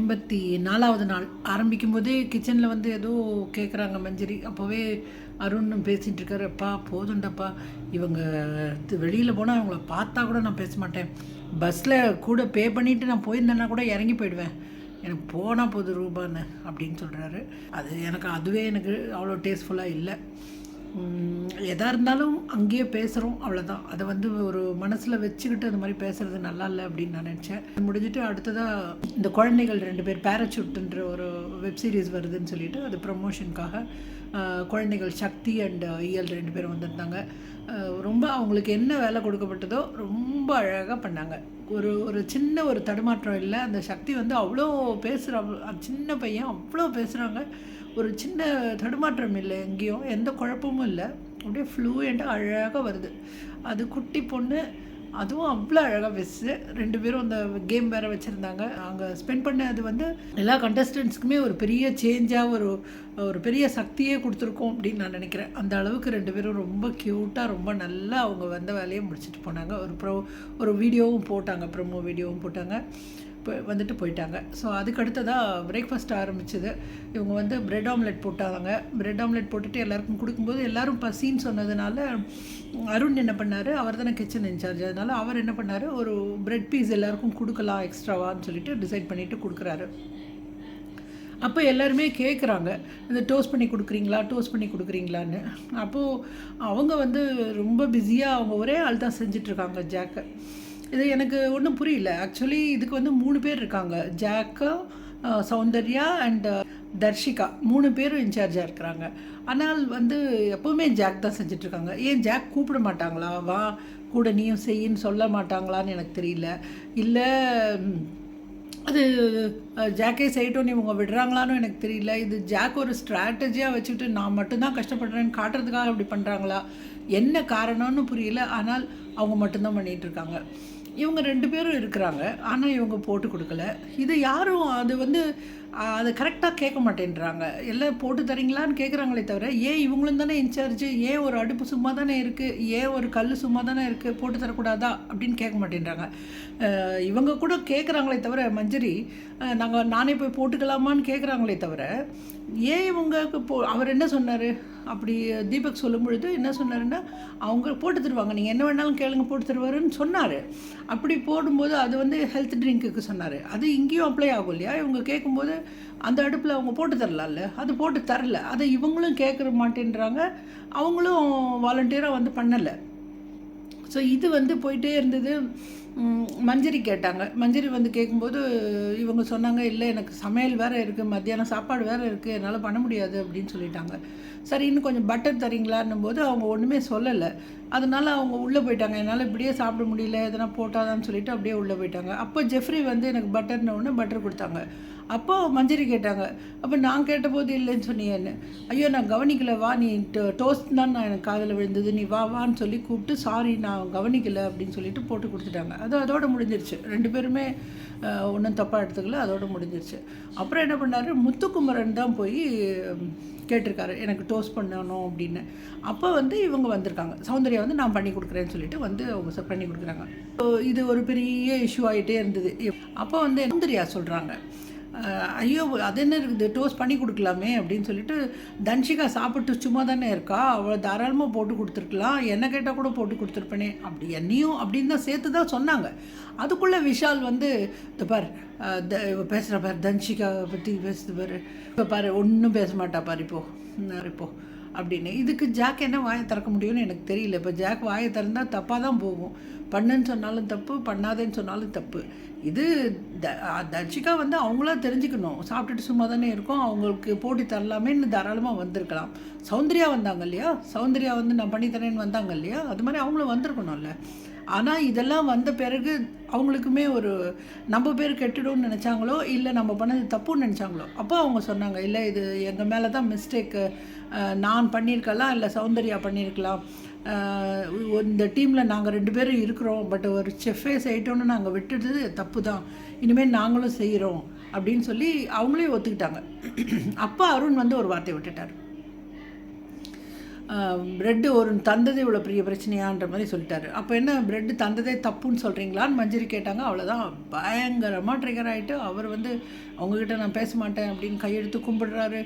ஐம்பத்தி நாலாவது நாள் ஆரம்பிக்கும் போதே கிச்சனில் வந்து ஏதோ கேட்குறாங்க மஞ்சரி. அப்போவே அருண் பேசிகிட்டு இருக்காரு அப்பா போதுண்டப்பா. இவங்க வெளியில் போனால் அவங்கள பார்த்தா கூட நான் பேச மாட்டேன். பஸ்ஸில் கூட பே பண்ணிவிட்டு நான் போயிருந்தேன்னா கூட இறங்கி போயிடுவேன். எனக்கு போனால் போதும் ரூபான்னு அப்படின்னு சொல்கிறாரு அது எனக்கு அதுவே எனக்கு அவ்வளோ டேஸ்ட்ஃபுல்லாக இல்லை. எதாக இருந்தாலும் அங்கேயே பேசுகிறோம் அவ்வளோதான் அதை வந்து ஒரு மனசில் வச்சுக்கிட்டு அந்த மாதிரி பேசுகிறது நல்லா இல்லை அப்படின்னு நான் நினச்சேன். முடிஞ்சிட்டு அடுத்ததாக இந்த குழந்தைகள் ரெண்டு பேர் பேராசூட்டுன்ற ஒரு வெப் சீரிஸ் வருதுன்னு சொல்லிட்டு அது ப்ரமோஷனுக்காக குழந்தைகள் சக்தி அண்ட் இயல் ரெண்டு பேரும் வந்திருந்தாங்க. ரொம்ப அவங்களுக்கு என்ன வேலை கொடுக்கப்பட்டதோ ரொம்ப அழகாக பண்ணாங்க. ஒரு ஒரு சின்ன ஒரு தடுமாற்றம் இல்லை. அந்த சக்தி வந்து அவ்வளோ பேசுகிற சின்ன பையன் அவ்வளோ பேசுகிறாங்க ஒரு சின்ன தடுமாற்றம் இல்லை எங்கேயும் எந்த குழப்பமும் இல்லை. அப்படியே ஃப்ளூயண்ட்டாக அழகாக வருது. அது குட்டி பொண்ணு அதுவும் அவ்வளோ அழகாக பேசுது ரெண்டு பேரும் அந்த கேம் வேறு வச்சுருந்தாங்க. அங்கே ஸ்பெண்ட் பண்ண அது வந்து எல்லா கண்டஸ்டன்ட்ஸ்க்குமே ஒரு பெரிய சேஞ்சாக ஒரு ஒரு பெரிய சக்தியே கொடுத்துருக்கோம் அப்படின்னு நான் நினைக்கிறேன். அந்த அளவுக்கு ரெண்டு பேரும் ரொம்ப க்யூட்டாக ரொம்ப நல்லா அவங்க வந்த வேலையை முடிச்சுட்டு போனாங்க. ஒரு ப்ரோ ஒரு வீடியோவும் போட்டாங்க ப்ரொமோ வீடியோவும் போட்டாங்க. வந்துட்டு போயிட்டாங்க. ஸோ அதுக்கு அடுத்ததாக பிரேக்ஃபாஸ்ட் ஆரம்பிச்சது. இவங்க வந்து பிரெட் ஆம்லெட் போட்டாங்க. பிரெட் ஆம்லெட் போட்டுட்டு எல்லாருக்கும் கொடுக்கும்போது எல்லாரும் பசின்னு சொன்னதுனால அருண் என்ன பண்ணார்? அவர் தானே கிச்சன் இன்சார்ஜ் அதனால அவர் என்ன பண்ணார்? ஒரு பிரெட் பீஸ் எல்லாருக்கும் கொடுக்கலாம் எக்ஸ்ட்ராவான்னு சொல்லிட்டு டிசைட் பண்ணிவிட்டு கொடுக்குறாரு. அப்போ எல்லாருமே கேட்குறாங்க இந்த டோஸ்ட் பண்ணி கொடுக்குறீங்களா? டோஸ்ட் பண்ணி கொடுக்குறீங்களான்னு. அப்போது அவங்க வந்து ரொம்ப பிஸியாக அவங்க ஒரே ஆள் தான் செஞ்சிட்ருக்காங்க ஜாக்கை இது எனக்கு ஒன்றும் புரியல. ஆக்சுவலி இதுக்கு வந்து மூணு பேர் இருக்காங்க. Jack Soundarya and Dharshika. மூணு பேரும் இன்சார்ஜாக இருக்கிறாங்க. ஆனால் வந்து எப்போவுமே ஜாக் தான் செஞ்சிட்ருக்காங்க ஏன் ஜாக் கூப்பிட மாட்டாங்களா? வா கூட நீயும் செய்யின்னு சொல்ல மாட்டாங்களான்னு எனக்கு தெரியல. இல்லை அது ஜாக்கே செய்யட்டும்னு இவங்க விடுறாங்களான்னு எனக்கு தெரியல. இது ஜாக் ஒரு ஸ்ட்ராட்டஜியாக வச்சுக்கிட்டு நான் மட்டும்தான் கஷ்டப்படுறேன்னு காட்டுறதுக்காக அப்படி பண்ணுறாங்களா என்ன காரணம்னு புரியல. ஆனால் அவங்க மட்டும்தான் பண்ணிகிட்டு இருக்காங்க. இவங்க ரெண்டு பேரும் இருக்கிறாங்க. ஆனால் இவங்க போட்டு கொடுக்கல. இது யாரும் அது வந்து அதை கரெக்டாக கேட்க மாட்டேன்றாங்க. எல்லாம் போட்டு தரீங்களான்னு கேட்குறாங்களே தவிர ஏன் இவங்களும் தானே இன்சார்ஜ் ஏன் ஒரு அடுப்பு சும்மா தானே இருக்குது ஏன் ஒரு கல் சும்மா தானே இருக்குது போட்டு தரக்கூடாதா? அப்படின்னு கேட்க மாட்டேன்றாங்க. இவங்க கூட கேட்குறாங்களே தவிர மஞ்சரி நாங்கள் நானே போய் போட்டுக்கலாமான்னு கேட்குறாங்களே தவிர ஏன் இவங்க போ அவர் என்ன சொன்னார்? அப்படி தீபக் சொல்லும் பொழுது என்ன சொன்னாருன்னா அவங்க போட்டு தருவாங்க. நீங்கள் என்ன வேணாலும் கேளுங்க போட்டு தருவாருன்னு சொன்னார். அப்படி போடும்போது அது வந்து ஹெல்த் ட்ரிங்க்குக்கு சொன்னார். அது இங்கேயும் அப்ளை ஆகும் இல்லையா? இவங்க கேட்கும்போது அந்த அடுப்பில் அவங்க போட்டு தரலாம்ல? அது போட்டு தரல. அதை இவங்களும் கேட்குற மாட்டேன்றாங்க. அவங்களும் வாலண்டியராக வந்து பண்ணலை. ஸோ இது வந்து போயிட்டே இருந்தது. மஞ்சரி கேட்டாங்க. மஞ்சரி வந்து கேட்கும்போது இவங்க சொன்னாங்க இல்லை எனக்கு சமையல் வேறு இருக்குது மத்தியானம் சாப்பாடு வேறு இருக்குது என்னால் பண்ண முடியாது அப்படின்னு சொல்லிட்டாங்க. சரி இன்னும் கொஞ்சம் பட்டர் தரீங்களான்னும் போது அவங்க ஒன்றுமே சொல்லலை. அதனால அவங்க உள்ளே போயிட்டாங்க. என்னால் இப்படியே சாப்பிட முடியல எதனா போட்டாதான்னு சொல்லிட்டு அப்படியே உள்ளே போயிட்டாங்க. அப்போ ஜெஃப்ரி வந்து எனக்கு பட்டர்னு ஒன்று பட்டர் கொடுத்தாங்க. அப்போ மஞ்சரி கேட்டாங்க. அப்போ நான் கேட்டபோது இல்லைன்னு சொன்னியேன்னு ஐயோ நான் கவனிக்கல. வா நீ டோஸ்ட் தான் நான் எனக்கு காதில் விழுந்தது. நீ வா வான்னு சொல்லி கூப்பிட்டு சாரி நான் கவனிக்கலை அப்படின்னு சொல்லிட்டு போட்டு கொடுத்துட்டாங்க. அது அதோட முடிஞ்சிருச்சு. ரெண்டு பேருமே ஒன்றும் தப்பாக எடுத்துக்கல. அதோட முடிஞ்சிருச்சு. அப்புறம் என்ன பண்ணாரு? முத்துக்குமரன் தான் போய் கேட்டிருக்காரு. எனக்கு டோஸ்ட் பண்ணணும் அப்படின்னு. அப்போ வந்து இவங்க வந்திருக்காங்க. சௌந்தர்யா வந்து நான் பண்ணி கொடுக்குறேன்னு சொல்லிட்டு வந்து அவங்க பண்ணி கொடுக்குறாங்க. இது ஒரு பெரிய இஷ்யூ ஆகிட்டே இருந்தது. அப்போ வந்து சௌந்தர்யா சொல்கிறாங்க ஐயோ அது என்ன இருக்குது? டோஸ்ட் பண்ணி கொடுக்கலாமே அப்படின்னு சொல்லிட்டு தன்ஷிகா சாப்பிட்டு சும்மா தானே இருக்கா? அவளை தாராளமாக போட்டு கொடுத்துருக்கலாம். என்ன கேட்டால் கூட போட்டு கொடுத்துருப்பேனே. அப்படி என்னையும் அப்படின்னு தான் சேர்த்து தான் சொன்னாங்க. அதுக்குள்ளே விஷால் வந்து இந்த பார் த- பேசுகிற பார் தன்ஷிகா பற்றி பேசுது பாரு. இப்போ பாரு ஒன்றும் பேச மாட்டா பாரு இப்போ. இப்போ. அப்படின்னு. இதுக்கு ஜாக் என்ன வாயை திறக்க முடியும்னு எனக்கு தெரியல. இப்போ ஜாக் வாயை திறந்தால் தப்பாக தான் போகும். பண்ணுன்னு சொன்னாலும் தப்பு பண்ணாதேன்னு சொன்னாலும் தப்பு. இது த- தர்ஷிகா வந்து அவங்களா தெரிஞ்சுக்கணும். சாப்பிட்டுட்டு சும்மா தானே இருக்கும். அவங்களுக்கு போட்டி தரலாமேன்னு தாராளமாக வந்திருக்கலாம். சௌந்தர்யா வந்தாங்க இல்லையா? சௌந்தர்யா வந்து நான் பண்ணித்தரேன்னு வந்தாங்க இல்லையா? அது மாதிரி அவங்களும் வந்திருக்கணும்ல. ஆனால் இதெல்லாம் வந்த பிறகு அவங்களுக்குமே ஒரு நம்ம பேர் கெட்டுடும்னு நினச்சாங்களோ இல்லை நம்ம பண்ணது தப்புன்னு நினச்சாங்களோ? அப்போ அவங்க சொன்னாங்க இல்லை இது எங்கள் மேலே தான் மிஸ்டேக்கு நான் பண்ணியிருக்கலாம் இல்லை சௌந்தர்யா பண்ணியிருக்கலாம். இந்த டீமில் நாங்கள் ரெண்டு பேரும் இருக்கிறோம் பட் ஒரு செஃப்பே செய்யட்டோன்னு நாங்கள் விட்டுட்டது தப்பு தான் இனிமேல் நாங்களும் செய்கிறோம் அப்படின்னு சொல்லி அவங்களே ஒத்துக்கிட்டாங்க. அப்போ அருண் வந்து ஒரு வார்த்தை விட்டுட்டார். ப்ரெட்டு ஒரு தந்ததே இவ்வளோ பெரிய பிரச்சனையான்ற மாதிரி சொல்லிட்டாரு. அப்போ என்ன ப்ரெட்டு தந்ததே தப்புன்னு சொல்கிறீங்களான்னு மஞ்சரி கேட்டாங்க. அவ்வளோதான் பயங்கரமாக ட்ரிகர் ஆகிட்டு அவர் வந்து அவங்கக்கிட்ட நான் பேச மாட்டேன் அப்படின்னு கையெடுத்து கும்பிடுறாரு.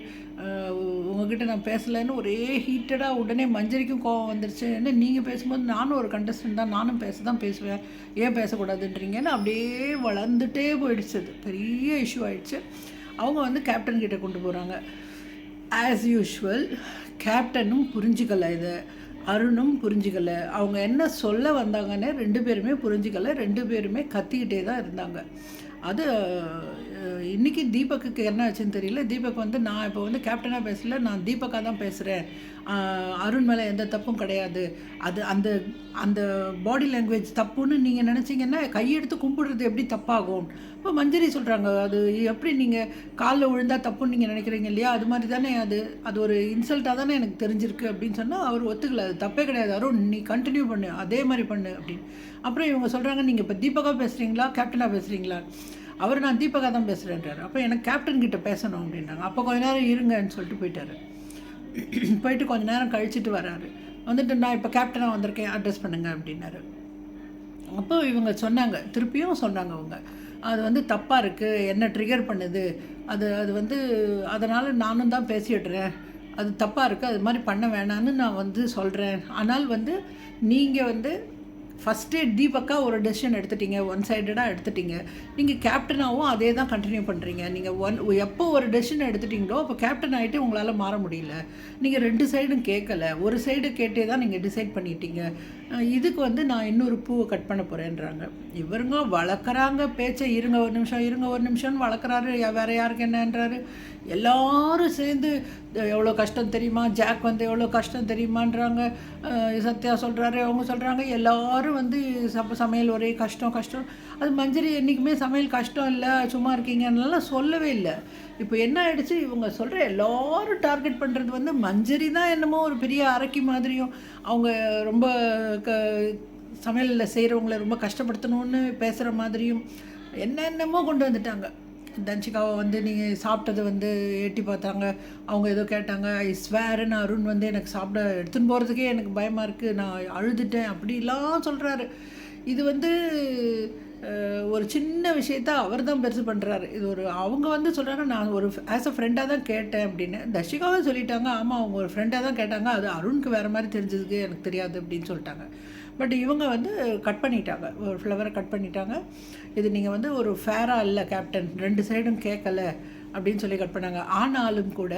உங்ககிட்ட நான் பேசலைன்னு ஒரே ஹீட்டடாக உடனே மஞ்சரிக்கும் கோவம் வந்துருச்சு. என்ன நீங்கள் பேசும்போது நானும் ஒரு கண்டஸ்டன்ட் தான். நானும் பேச தான் பேசுவேன். ஏன் பேசக்கூடாதுன்றீங்கன்னு அப்படியே வளர்ந்துட்டே போயிடுச்சு அது. பெரிய இஷ்யூ ஆயிடுச்சு. அவங்க வந்து கேப்டன் கிட்டே கொண்டு போகிறாங்க ஆஸ் யூஷுவல் கேப்டனும் புரிஞ்சுக்கலை இதை. அருணும் புரிஞ்சுக்கலை. அவங்க என்ன சொல்ல வந்தாங்கன்னு ரெண்டு பேருமே புரிஞ்சுக்கலை. ரெண்டு பேருமே கத்திக்கிட்டே தான் இருந்தாங்க. அது இன்றைக்கி தீபக்குக்கு என்ன ஆச்சுன்னு தெரியல. தீபக் வந்து நான் இப்போ வந்து கேப்டனாக பேசல நான் தீபக்காக தான் பேசுகிறேன் அருண் மேலே எந்த தப்பும் கிடையாது. அது அந்த அந்த பாடி லாங்குவேஜ் தப்புன்னு நீங்கள் நினச்சிங்கன்னா கையெடுத்து கும்பிடுறது எப்படி தப்பாகும்? இப்போ மஞ்சரி சொல்கிறாங்க அது எப்படி நீங்கள் காலில் விழுந்தா தப்புன்னு நீங்கள் நினைக்கிறீங்க இல்லையா? அது மாதிரி தானே அது அது ஒரு இன்சல்ட்டாக தானே எனக்கு தெரிஞ்சிருக்கு. அப்படின்னு சொன்னால் அவர் ஒத்துக்கல. அது தப்பே கிடையாது. அருண் நீ கண்டினியூ பண்ணு. அதே மாதிரி பண்ணு. அப்படின்னு. அப்புறம் இவங்க சொல்கிறாங்க நீங்கள் இப்போ தீபகா பேசுகிறீங்களா கேப்டனாக பேசுகிறீங்களா அவர் நான் தீபகா தான் பேசுகிறேன்றார் அப்போ எனக்கு கேப்டன் கிட்ட பேசணும் அப்படின்றாங்க அப்போ கொஞ்ச நேரம் இருங்கன்னு சொல்லிட்டு போயிட்டாரு. போயிட்டு கொஞ்ச நேரம் கழிச்சிட்டு வராரு. வந்துட்டு நான் இப்போ கேப்டனாக வந்திருக்கேன் அட்ரஸ் பண்ணுங்க அப்படின்னாரு. அப்போ இவங்க சொன்னாங்க திருப்பியும் சொன்னாங்க அவங்க. அது வந்து தப்பாக இருக்குது என்ன ட்ரிகர் பண்ணுது? அது அது வந்து அதனால் நானும் தான் பேசிடுறேன். அது தப்பாக இருக்குது அது மாதிரி பண்ண வேணான்னு நான் வந்து சொல்கிறேன் ஆனால் வந்து நீங்கள் வந்து ஃபஸ்ட்டே தீபக்கா ஒரு டெசிஷன் எடுத்துட்டீங்க ஒன் சைடடாக எடுத்துட்டீங்க. நீங்கள் கேப்டனாகவும் அதே தான் கண்டினியூ பண்ணுறீங்க நீங்கள் ஒன் எப்போ ஒரு டெசிஷன் எடுத்துட்டீங்களோ அப்போ கேப்டன் ஆகிட்டு உங்களால் மாற முடியல. நீங்கள் ரெண்டு சைடும் கேட்கல. ஒரு சைடு கேட்டே தான் நீங்கள் டிசைட் பண்ணிட்டீங்க. இதுக்கு வந்து நான் இன்னொரு பூவை கட் பண்ண போகிறேன்றாங்க இவருங்க வளர்க்குறாங்க பேச்சை இருங்க ஒரு நிமிஷம் இருங்க ஒரு நிமிஷம்னு வளர்க்குறாரு. வேறு யாருக்கு என்னன்றாரு? எல்லாரும் சேர்ந்து எவ்வளோ கஷ்டம் தெரியுமா? ஜாக் வந்து எவ்வளோ கஷ்டம் தெரியுமான்றாங்க. சத்யா சொல்கிறாரு அவங்க சொல்கிறாங்க எல்லாரும் வந்து சப்ப சமையல் ஒரே கஷ்டம் கஷ்டம். அது மஞ்சரி என்றைக்குமே சமையல் கஷ்டம் இல்லை சும்மா இருக்கீங்கன்னெல்லாம் சொல்லவே இல்லை. இப்போ என்ன ஆயிடுச்சு? இவங்க சொல்கிற எல்லாரும் டார்கெட் பண்ணுறது வந்து மஞ்சரி தான் என்னமோ ஒரு பெரிய அரைக்கி மாதிரியும் அவங்க ரொம்ப க சமையலில் செய்கிறவங்கள ரொம்ப கஷ்டப்படுத்தணும்னு பேசுகிற மாதிரியும் என்னென்னமோ கொண்டு வந்துட்டாங்க. தன்ஷிகாவை வந்து நீங்கள் சாப்பிட்டது வந்து எட்டி பார்த்தாங்க. அவங்க ஏதோ கேட்டாங்க ஐ ஸ்வேருன்னு அருண் வந்து எனக்கு சாப்பிட எடுத்துன்னு போகிறதுக்கே எனக்கு பயமாக இருக்குது நான் அழுதுட்டேன். அப்படிலாம் சொல்கிறாரு இது வந்து ஒரு சின்ன விஷயத்த அவர் தான் பெருசு பண்ணுறாரு இது ஒரு அவங்க வந்து சொல்கிறாங்க நான் ஒரு ஆஸ் அ ஃப்ரெண்டாக தான் கேட்டேன் அப்படின்னு. தர்ஷிகாவும் சொல்லிட்டாங்க ஆமாம் அவங்க ஒரு ஃப்ரெண்டாக தான் கேட்டாங்க அது அருணுக்கு வேறு மாதிரி தெரிஞ்சதுக்கு எனக்கு தெரியாது அப்படின்னு சொல்லிட்டாங்க. பட் இவங்க வந்து கட் பண்ணிட்டாங்க ஒரு ஃப்ளவரை கட் பண்ணிட்டாங்க. இது நீங்கள் வந்து ஒரு ஃபேராக இல்லை கேப்டன் ரெண்டு சைடும் கேட்கல அப்படின்னு சொல்லி கட் பண்ணாங்க. ஆனாலும் கூட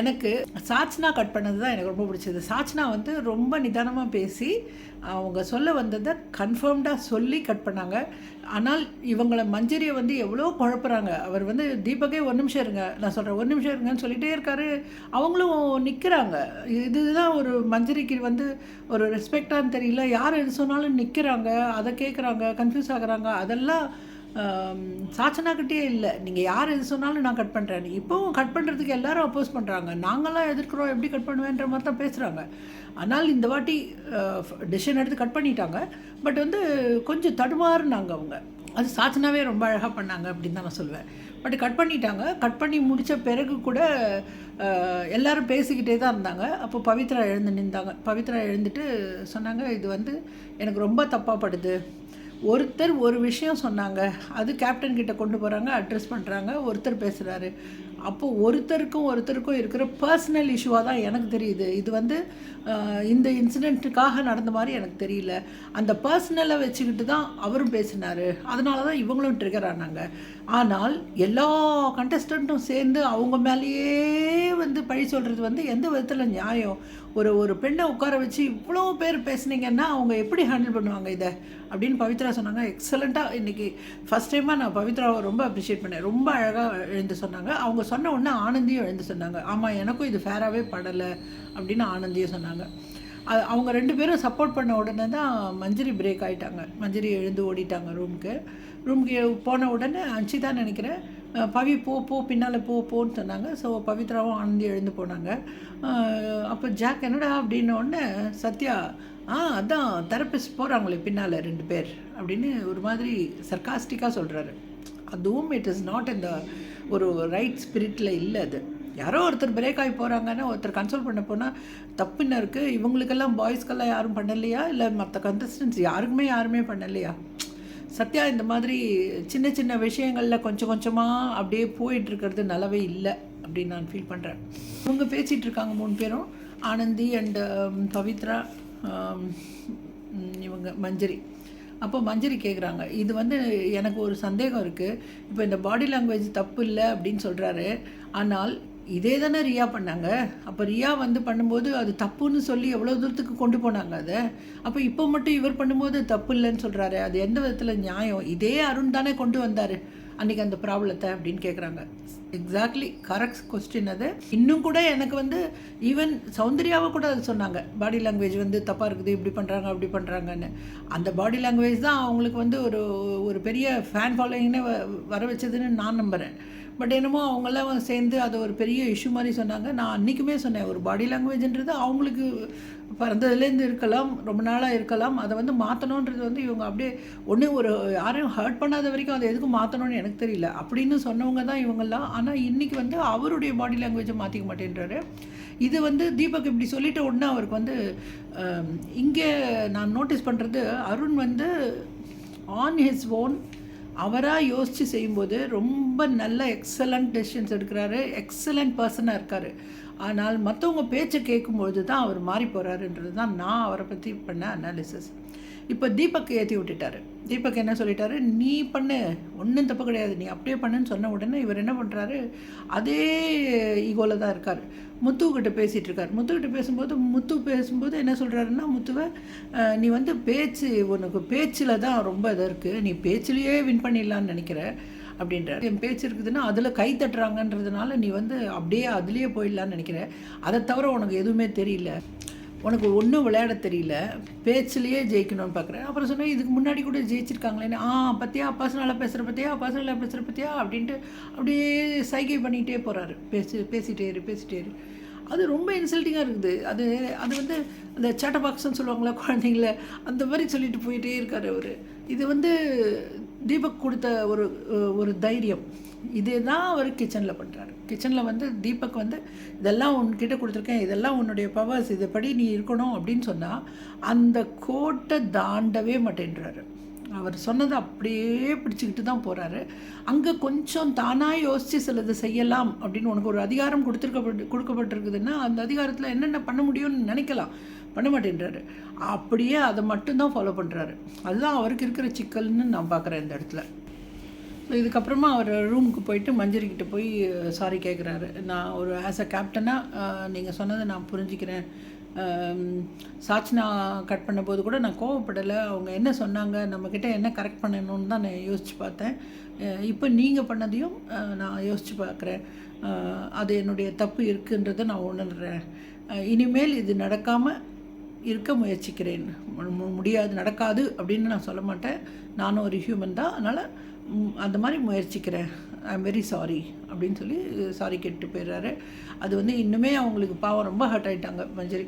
எனக்கு சாட்ஸ்னா கட் பண்ணது தான் எனக்கு ரொம்ப பிடிச்சது. சாட்ஸ்னா வந்து ரொம்ப நிதானமாக பேசி அவங்க சொல்ல வந்ததை கன்ஃபார்ம்டாக சொல்லி கட் பண்ணாங்க. ஆனால் இவங்களை மஞ்சரியை வந்து எவ்வளோ குழப்புறாங்க. அவர் வந்து தீபகே ஒரு நிமிஷம் இருங்க. நான் சொல்கிறேன் ஒரு நிமிஷம் இருங்கன்னு சொல்லிகிட்டே இருக்காரு. அவங்களும் நிற்கிறாங்க இதுதான் ஒரு மஞ்சரிக்கு வந்து ஒரு ரெஸ்பெக்டான்னு தெரியல. யார் எது சொன்னாலும் நிற்கிறாங்க அதை கேட்குறாங்க கன்ஃபியூஸ் ஆகுறாங்க. அதெல்லாம் சாச்சனாக்கிட்டே இல்லை. நீங்கள் யார் எது சொன்னாலும் நான் கட் பண்ணுறேன் இப்போவும் கட் பண்ணுறதுக்கு எல்லாரும் அப்போஸ் பண்ணுறாங்க நாங்களாம் எதிர்க்கிறோம் எப்படி கட் பண்ணுவேன்ற மாதிரி தான் பேசுகிறாங்க ஆனால் இந்த வாட்டி டிசிஷன் எடுத்து கட் பண்ணிட்டாங்க. பட் வந்து கொஞ்சம் தடுமாறுனாங்க அவங்க. அது சாச்சனாவே ரொம்ப அழகாக பண்ணாங்க அப்படின்னு தான் நான் சொல்லுவேன் பட் கட் பண்ணிட்டாங்க. கட் பண்ணி முடித்த பிறகு கூட எல்லாரும் பேசிக்கிட்டே தான் இருந்தாங்க. அப்போ பவித்ரா எழுந்து நின்றாங்க. பவித்ரா எழுந்துட்டு சொன்னாங்க இது வந்து எனக்கு ரொம்ப தப்பாக படுது. ஒருத்தர் ஒரு விஷயம் சொன்னாங்க அது கேப்டன் கிட்ட கொண்டு போகிறாங்க அட்ரஸ் பண்ணுறாங்க ஒருத்தர் பேசுகிறாரு அப்போ ஒருத்தருக்கும் ஒருத்தருக்கும் இருக்கிற பர்சனல் இஷ்யூவாக தான் எனக்கு தெரியுது. இது வந்து இந்த இன்சிடெண்ட்டுக்காக நடந்த மாதிரி எனக்கு தெரியல. அந்த பர்சனலை வச்சுக்கிட்டு தான் அவரும் பேசினார். அதனால தான் இவங்களும் ட்ரிகர் ஆனாங்க. ஆனால் எல்லா கண்டஸ்டண்ட்டும் சேர்ந்து அவங்க மேலேயே வந்து பழி சொல்கிறது வந்து எந்த விதத்தில் நியாயம்? ஒரு ஒரு பெண்ணை உட்கார வச்சு இவ்வளோ பேர் பேசுனீங்கன்னா அவங்க எப்படி ஹேண்டில் பண்ணுவாங்க இதை? அப்படின்னு பவித்ரா சொன்னாங்க. எக்ஸலண்ட்டாக இன்றைக்கி ஃபஸ்ட் டைமாக நான் பவித்ராவை ரொம்ப அப்ரிஷியேட் பண்ணேன். ரொம்ப அழகாக எழுந்து சொன்னாங்க. அவங்க சொன்ன உடனே ஆனந்தியும் எழுந்து சொன்னாங்க. ஆமாம் எனக்கும் இது ஃபேராகவே படலை அப்படின்னு ஆனந்தியும் சொன்னாங்க. அது அவங்க ரெண்டு பேரும் சப்போர்ட் பண்ண உடனே தான் மஞ்சரி பிரேக் ஆகிட்டாங்க மஞ்சரி எழுந்து ஓடிட்டாங்க ரூமுக்கு ரூமுக்கு போன உடனே அஞ்சி தான் நினைக்கிறேன் பவி போ போ பின்னால் போ போன்னு சொன்னாங்க. ஸோ பவித்ராவும் ஆனந்தி எழுந்து போனாங்க. அப்போ ஜாக் என்னடா அப்படின்ன உடனே சத்யா ஆ அதான் தெரப்பிஸ்ட் போகிறாங்களே பின்னால் ரெண்டு பேர் அப்படின்னு ஒரு மாதிரி சர்க்காஸ்டிக்காக சொல்கிறாரு அதுவும் இட் இஸ் நாட் இந்த ஒரு ரைட் ஸ்பிரிட்டில் இல்லை அது. யாரோ ஒருத்தர் பிரேக் ஆகி போகிறாங்கன்னா ஒருத்தர் கன்சோல் பண்ண போனால் தப்பு என்ன இருக்குது இவங்களுக்கெல்லாம் பாய்ஸ்க்கெல்லாம் யாரும் பண்ணலையா? இல்லை மற்ற கண்டஸ்டன்ஸ் யாருக்குமே யாருமே பண்ணலையா? சத்யா இந்த மாதிரி சின்ன சின்ன விஷயங்களில் கொஞ்சம் கொஞ்சமாக அப்படியே போயிட்டுருக்கிறது நல்லாவே இல்லை அப்படின்னு நான் ஃபீல் பண்ணுறேன் இவங்க பேசிகிட்டு இருக்காங்க மூணு பேரும். Anandhi and um, Pavithra um, இவங்க மஞ்சரி. அப்போ மஞ்சரி கேட்குறாங்க இது வந்து எனக்கு ஒரு சந்தேகம் இருக்குது இப்போ இந்த பாடி லாங்குவேஜ் தப்பு இல்லை அப்படின்னு சொல்கிறாரு ஆனால் இதே தானே ரியா பண்ணாங்க. அப்போ ரியா வந்து பண்ணும்போது அது தப்புன்னு சொல்லி எவ்வளோ தூரத்துக்கு கொண்டு போனாங்க அதை? அப்போ இப்போ மட்டும் இவர் பண்ணும்போது தப்பு இல்லைன்னு சொல்கிறாரு அது எந்த விதத்தில் நியாயம்? இதே அருண் தானே கொண்டு வந்தார். அன்றைக்கி அந்த ப்ராப்ளத்தை அப்படின்னு கேட்குறாங்க எக்ஸாக்ட்லி கரெக்ட் கொஸ்டின் அது. இன்னும் கூட எனக்கு வந்து ஈவன் சௌந்தர்யாவை கூட அது சொன்னாங்க. பாடி லாங்குவேஜ் வந்து தப்பாக இருக்குது இப்படி பண்ணுறாங்க அப்படி பண்ணுறாங்கன்னு அந்த பாடி லாங்குவேஜ் தான் அவங்களுக்கு வந்து ஒரு ஒரு பெரிய ஃபேன் ஃபாலோயிங்னே வர வச்சதுன்னு நான் நம்புகிறேன் பட் என்னமோ அவங்கெல்லாம் சேர்ந்து அதை ஒரு பெரிய இஷ்யூ மாதிரி சொன்னாங்க. நான் அன்றைக்குமே சொன்னேன் ஒரு பாடி லாங்குவேஜ்ன்றது அவங்களுக்கு பிறந்ததுலேருந்து இருக்கலாம் ரொம்ப நாளாக இருக்கலாம். அதை வந்து மாற்றணுன்றது வந்து இவங்க அப்படியே ஒன்று ஒரு யாரையும் ஹர்ட் பண்ணாத வரைக்கும் அதை எதுக்கு மாற்றணும்னு எனக்கு தெரியல. அப்படின்னு சொன்னவங்க தான் இவங்கெல்லாம். ஆனால் இன்றைக்கி வந்து அவருடைய பாடி லாங்குவேஜை மாற்றிக்க மாட்டேன்றாரு. இது வந்து தீபக் இப்படி சொல்லிட்ட உடனே அவருக்கு வந்து இங்கே நான் நோட்டீஸ் பண்ணுறது அருண் வந்து ஆன் ஹிஸ் ஓன் அவராக யோசித்து செய்யும்போது ரொம்ப நல்ல எக்ஸலண்ட் டெசிஷன்ஸ் எடுக்கிறாரு எக்ஸலண்ட் பர்சனாக இருக்கார். ஆனால் மற்றவங்க பேச்சை கேட்கும்பொழுது தான் அவர் மாறி போகிறாருன்றது தான் நான் அவரை பற்றி பண்ண அனாலிசிஸ் இப்போ தீபக் ஏற்றி விட்டுட்டாரு. தீபக் என்ன சொல்லிட்டாரு? நீ பண்ணு. ஒன்றும் தப்பு கிடையாது. நீ அப்படியே பண்ணுன்னு சொன்ன உடனே இவர் என்ன பண்ணுறாரு அதே ஈகோவில் தான் இருக்கார். முத்துக்கிட்ட பேசிகிட்டு இருக்கார். முத்துக்கிட்ட பேசும்போது முத்து பேசும்போது என்ன சொல்கிறாருன்னா முத்துவை நீ வந்து பேச்சு உனக்கு பேச்சில் தான் ரொம்ப இதாக இருக்குது நீ பேச்சிலேயே வின் பண்ணிடலான்னு நினைக்கிற. அப்படின்றார். என் பேச்சு இருக்குதுன்னா அதில் கை தட்டுறாங்கன்றதுனால நீ வந்து அப்படியே அதுலேயே போயிடலான்னு நினைக்கிற. அதை தவிர உனக்கு எதுவுமே தெரியல. உனக்கு ஒன்றும் விளையாட தெரியல பேச்சிலேயே ஜெயிக்கணும்னு பார்க்குறேன் அப்புறம் சொன்னேன் இதுக்கு முன்னாடி கூட ஜெயிச்சிருக்காங்களேன்னு ஆ பத்தியா பர்சனலாக பேசுகிற பத்தியா பர்சனலாக பேசுகிற பற்றியா அப்படின்ட்டு அப்படியே சைகை பண்ணிகிட்டே போகிறாரு பேசி பேசிகிட்டே இரு பேசிட்டே இரு. அது ரொம்ப இன்சல்ட்டிங்காக இருக்குது. அது அது வந்து அந்த சேட்டை பாக்ஸ்ன்னு சொல்லுவாங்களா குழந்தைங்கள அந்த மாதிரி சொல்லிட்டு போயிட்டே இருக்கார் அவர். இது வந்து தீபக் கொடுத்த ஒரு ஒரு தைரியம். இதே தான் அவர் கிச்சனில் பண்ணுறாரு கிச்சனில் வந்து தீபக் வந்து இதெல்லாம் உன்கிட்ட கொடுத்துருக்கேன். இதெல்லாம் உன்னுடைய பவர்ஸ் இதுபடி நீ இருக்கணும். அப்படின்னு சொன்னால் அந்த கோட்டை தாண்டவே மாட்டேன்றாரு. அவர் சொன்னதை அப்படியே பிடிச்சிக்கிட்டு தான் போகிறாரு அங்கே கொஞ்சம் தானாக யோசித்து சிலது செய்யலாம் அப்படின்னு உனக்கு ஒரு அதிகாரம் கொடுத்துருக்கப்பட்டு கொடுக்கப்பட்டிருக்குதுன்னா அந்த அதிகாரத்தில் என்னென்ன பண்ண முடியும்னு நினைக்கலாம். பண்ண மாட்டேன்றாரு. அப்படியே அதை மட்டும்தான் ஃபாலோ பண்ணுறாரு அதுதான் அவருக்கு இருக்கிற சிக்கல்னு நான் பார்க்குறேன் இந்த இடத்துல. இதுக்கப்புறமா அவர் ரூமுக்கு போயிட்டு மஞ்சரிக்கிட்ட போய் சாரி கேட்குறாரு நான் ஒரு ஆஸ் அ கேப்டனாக நீங்கள் சொன்னதை நான் புரிஞ்சுக்கிறேன். ஆம், கட் பண்ணும்போது கூட நான் கோவப்படலை. அவங்க என்ன சொன்னாங்க நம்மக்கிட்ட என்ன கரெக்ட் பண்ணணும்னு தான் நான் யோசித்து பார்த்தேன். இப்போ நீங்கள் பண்ணதையும் நான் யோசித்து பார்க்குறேன். அது என்னுடைய தப்பு இருக்குன்றதை நான் உணர்கிறேன் இனிமேல் இது நடக்காமல் இருக்க முயற்சிக்கிறேன். மு- முடியாது நடக்காது அப்படின்னு நான் சொல்ல மாட்டேன். நானும் ஒரு ஹியூமன் தான். அதனால் அந்த மாதிரி முயற்சிக்கிறேன். ஐ எம் வெரி சாரி அப்படின்னு சொல்லி சாரி கேட்டு போயிடுறாரு. அது வந்து இன்னுமே அவங்களுக்கு பாவம் ரொம்ப ஹர்ட் ஆகிட்டாங்க மஞ்சரி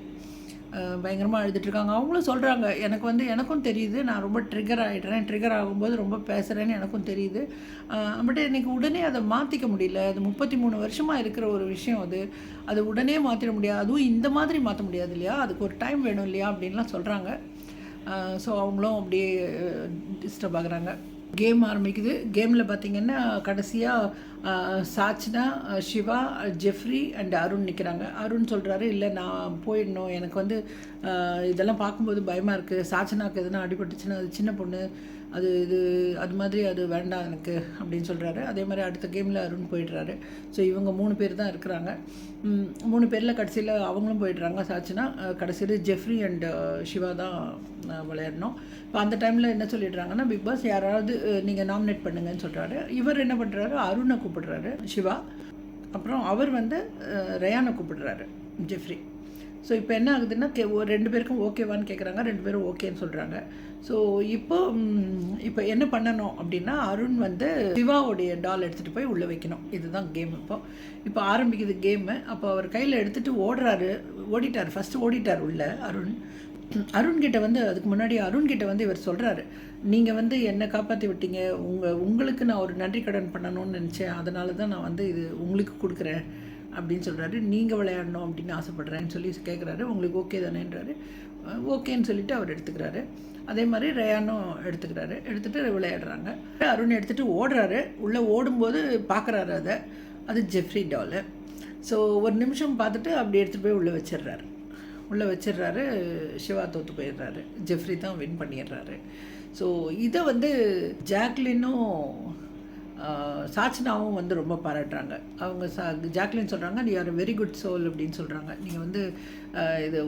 பயங்கரமாக அழுதுட்ருக்காங்க அவங்களும் சொல்கிறாங்க எனக்கு வந்து எனக்கும் தெரியுது நான் ரொம்ப ட்ரிகர் ஆகிடுறேன் ட்ரிகர் ஆகும்போது ரொம்ப பேசுகிறேன்னு எனக்கும் தெரியுது. பட் எனக்கு உடனே அதை மாற்றிக்க முடியல. அது முப்பத்தி மூணு வருஷமாக இருக்கிற ஒரு விஷயம் அது. அது உடனே மாற்றிட முடியாது. அதுவும் இந்த மாதிரி மாற்ற முடியாது இல்லையா? அதுக்கு ஒரு டைம் வேணும் இல்லையா? அப்படின்லாம் சொல்கிறாங்க ஸோ அவங்களும் அப்படியே டிஸ்டர்ப் ஆகுறாங்க. கேம் ஆரம்பிக்குது. கேமில் பார்த்தீங்கன்னா கடைசியாக சாச்னா சிவா ஜெஃப்ரி அண்ட் அருண் நிற்கிறாங்க அருண் சொல்கிறாரு இல்லை நான் போயிடணும். எனக்கு வந்து இதெல்லாம் பார்க்கும்போது பயமாக இருக்குது சாச்சனாக்கு எதுனா அடிபட்டுச்சுன்னா அது சின்ன பொண்ணு. அது இது அது மாதிரி அது வேண்டாம் எனக்கு அப்படின்னு சொல்கிறாரு அதே மாதிரி அடுத்த கேமில் அருண் போயிடுறாரு. ஸோ இவங்க மூணு பேர் தான் இருக்கிறாங்க. மூணு பேரில் கடைசியில் அவங்களும் போயிடுறாங்க. சாச்சுன்னா கடைசியில் ஜெஃப்ரி அண்ட் சிவா தான் விளையாடணும். இப்போ அந்த டைமில் என்ன சொல்லிடுறாங்கன்னா பிக் பாஸ் யாராவது நீங்கள் நாமினேட் பண்ணுங்கன்னு சொல்கிறாரு இவர் என்ன பண்ணுறாரு அருணை கூப்பிடுறாரு சிவா. அப்புறம் அவர் வந்து ரயானை கூப்பிடுறாரு ஜெஃப்ரி. ஸோ இப்போ என்ன ஆகுதுன்னா கே ஒரு ரெண்டு பேருக்கும் ஓகேவான்னு கேட்குறாங்க ரெண்டு பேரும் ஓகேன்னு சொல்கிறாங்க ஸோ இப்போ இப்போ என்ன பண்ணணும் அப்படின்னா அருண் வந்து சிவாவுடைய டால் எடுத்துகிட்டு போய் உள்ளே வைக்கணும். இதுதான் கேம் இப்போ. இப்போ ஆரம்பிக்குது கேமு. அப்போ அவர் கையில் எடுத்துகிட்டு ஓடுறாரு. ஓடிட்டார். ஃபஸ்ட்டு ஓடிட்டார் உள்ள அருண். அருண்கிட்ட வந்து அதுக்கு முன்னாடி அருண்கிட்ட வந்து இவர் சொல்கிறாரு நீங்கள் வந்து என்னை காப்பாற்றி விட்டீங்க. உங்கள் உங்களுக்கு நான் ஒரு நன்றி கடன் பண்ணணும்னு நினச்சேன். அதனால தான் நான் வந்து இது உங்களுக்கு கொடுக்குறேன். அப்படின்னு சொல்கிறாரு நீங்கள் விளையாடணும் அப்படின்னு ஆசைப்பட்றேன்னு சொல்லி கேட்குறாரு உங்களுக்கு ஓகே தானேன்றாரு. ஓகேன்னு சொல்லிட்டு அவர் எடுத்துக்கிறாரு. அதே மாதிரி ரயானும் எடுத்துக்கிறாரு. எடுத்துகிட்டு விளையாடுறாங்க. அருண் எடுத்துகிட்டு ஓடுறாரு. உள்ளே ஓடும்போது பார்க்குறாரு அதை. அது ஜெஃப்ரி டாலு. ஸோ ஒரு நிமிஷம் பார்த்துட்டு அப்படி எடுத்துகிட்டு போய் உள்ளே வச்சிடுறாரு. உள்ளே வச்சிடுறாரு. சிவா தோற்று போயிடுறாரு. ஜெஃப்ரி தான் வின் பண்ணிடுறாரு. ஸோ இதை வந்து ஜாக்லினும் சாச்சனாவும் வந்து ரொம்ப பாராட்டுறாங்க. அவங்க சா ஜாக்லின் சொல்கிறாங்க நீ ஆர் வெரி குட் சோல் அப்படின்னு சொல்கிறாங்க நீங்கள் வந்து இது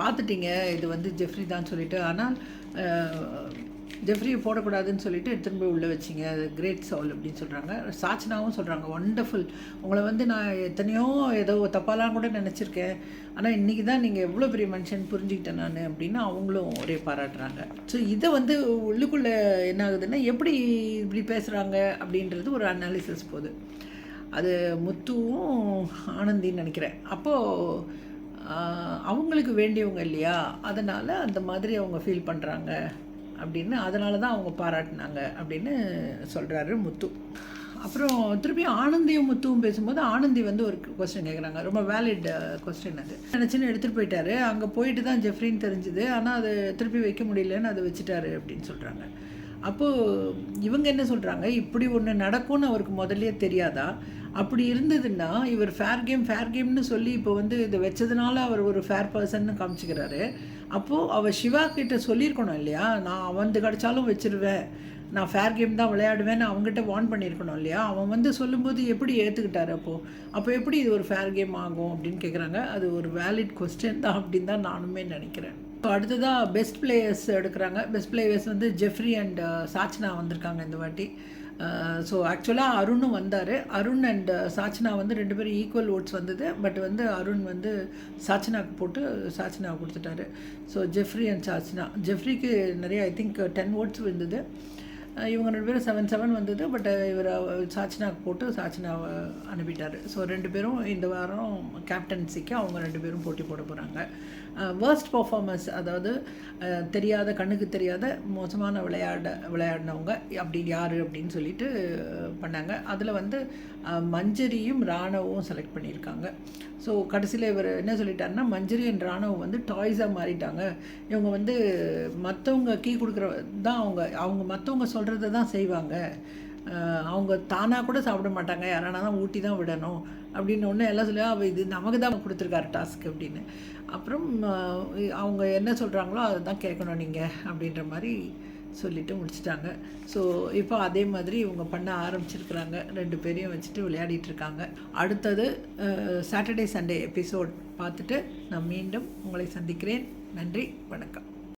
பார்த்துட்டீங்க இது வந்து ஜெஃப்ரி தான் சொல்லிட்டு. ஆனால் ஜெஃப்ரியை போடக்கூடாதுன்னு சொல்லிட்டு எடுத்துன்னு போய் உள்ளே வச்சிங்க. அது கிரேட் சவுல் அப்படின்னு சொல்கிறாங்க சாச்சனாவும் சொல்கிறாங்க ஒண்டர்ஃபுல் உங்களை வந்து நான் எத்தனையோ ஏதோ தப்பாலாம் கூட நினச்சிருக்கேன். ஆனால் இன்றைக்கி தான் நீங்கள் எவ்வளோ பெரிய மனுஷன் புரிஞ்சுக்கிட்டேன் நான் அப்படின்னு அவங்களும் ஒரே பாராட்டுறாங்க. ஸோ இதை வந்து உள்ளுக்குள்ளே என்ன ஆகுதுன்னா எப்படி இப்படி பேசுகிறாங்க அப்படின்றது ஒரு அனாலிசிஸ் போகுது. அது முத்துவும் ஆனந்தின்னு நினைக்கிறேன். அப்போது அவங்களுக்கு வேண்டியவங்க இல்லையா? அதனால் அந்த மாதிரி அவங்க ஃபீல் பண்ணுறாங்க அப்படின்னு அதனால தான் அவங்க பாராட்டினாங்க அப்படின்னு சொல்கிறாரு முத்து. அப்புறம் திருப்பி ஆனந்தியும் முத்துவும் பேசும்போது ஆனந்தி வந்து ஒரு கொஸ்டின் கேட்குறாங்க ரொம்ப வேலிட் கொஸ்டின் அது. நினச்சின்னு எடுத்துகிட்டு போயிட்டாரு. அங்கே போயிட்டு தான் ஜெஃப்ரின்னு தெரிஞ்சுது. ஆனால் அது திருப்பி வைக்க முடியலன்னு அதை வச்சுட்டாரு அப்படின்னு சொல்கிறாங்க அப்போது இவங்க என்ன சொல்கிறாங்க இப்படி ஒன்று நடக்கும்னு அவருக்கு முதல்ல தெரியாதா? அப்படி இருந்ததுன்னா இவர் ஃபேர் கேம் ஃபேர் கேம்னு சொல்லி இப்போ வந்து இதை வச்சதுனால அவர் ஒரு ஃபேர் பர்சன்னு காமிச்சிக்கிறாரு. அப்போது அவள் சிவா கிட்ட சொல்லியிருக்கணும் இல்லையா? நான் வந்து கிடச்சாலும் வச்சிருவேன். நான் ஃபேர் கேம் தான் விளையாடுவேன்னு அவங்ககிட்ட வார்ன் பண்ணியிருக்கணும் இல்லையா? அவன் வந்து சொல்லும்போது எப்படி ஏற்றுக்கிட்டார் அப்போது அப்போ எப்படி இது ஒரு ஃபேர் கேம் ஆகும் அப்படின்னு கேட்குறாங்க அது ஒரு வேலிட் கொஸ்டின் தான் அப்படின்னு தான் நானுமே நினைக்கிறேன். இப்போ அடுத்ததாக பெஸ்ட் பிளேயர்ஸ் எடுக்கிறாங்க. பெஸ்ட் பிளேயர்ஸ் வந்து ஜெஃப்ரி அண்ட் சாச்சினா வந்திருக்காங்க இந்த வாட்டி. ஸோ ஆக்சுவலாக அருணும் வந்தார். அருண் அண்ட் சாச்சனா வந்து ரெண்டு பேரும் ஈக்குவல் ஓட்ஸ் வந்தது. பட் வந்து அருண் வந்து சாச்சனாக்கு போட்டு சாச்சனா கொடுத்துட்டாரு. So Jeffrey and Sachana. ஜெஃப்ரிக்கு நிறைய ஐ திங்க் டென் ஓட்ஸ் வந்தது இவங்க ரெண்டு பேரும் செவன் செவன் வந்தது. பட் இவர் சாச்சனாக்கு போட்டு சாச்சனாவை அனுப்பிட்டார். ஸோ ரெண்டு பேரும் இந்த வாரம் கேப்டன்சிக்கு அவங்க ரெண்டு பேரும் போட்டி போட போகிறாங்க வேர்ஸ்ட் பர்ஃபார்மன்ஸ் அதாவது தெரியாத கண்ணுக்கு தெரியாத மோசமான விளையாட விளையாடினவங்க அப்படி யார் அப்படின்னு சொல்லிட்டு பண்ணாங்க. அதில் வந்து மஞ்சரியும் ராணவும் செலக்ட் பண்ணியிருக்காங்க. ஸோ கடைசியில் இவர் என்ன சொல்லிட்டாருன்னா மஞ்சரி அண்ட் ராணவ் வந்து டாய்ஸாக மாறிட்டாங்க. இவங்க வந்து மற்றவங்க கீ கொடுக்குற தான் அவங்க அவங்க மற்றவங்க சொல்கிறத தான் செய்வாங்க. அவங்க தானாக கூட சாப்பிட மாட்டாங்க. யாரானா தான் ஊட்டி தான் விடணும். அப்படின்னு ஒன்று எல்லாம் சொல்லி அவள் இது நமக்கு தான் கொடுத்துருக்காரு டாஸ்க் அப்படின்னு. அப்புறம் அவங்க என்ன சொல்கிறாங்களோ அதை தான் கேட்கணும் நீங்கள் அப்படின்ற மாதிரி சொல்லிவிட்டு முடிச்சிட்டாங்க. ஸோ இப்போ அதே மாதிரி இவங்க பண்ண ஆரம்பிச்சிருக்கிறாங்க. ரெண்டு பேரையும் வச்சுட்டு விளையாடிட்டு இருக்காங்க. அடுத்தது சாட்டர்டே சண்டே எபிசோட் பார்த்துட்டு நான் மீண்டும் உங்களை சந்திக்கிறேன். நன்றி வணக்கம்.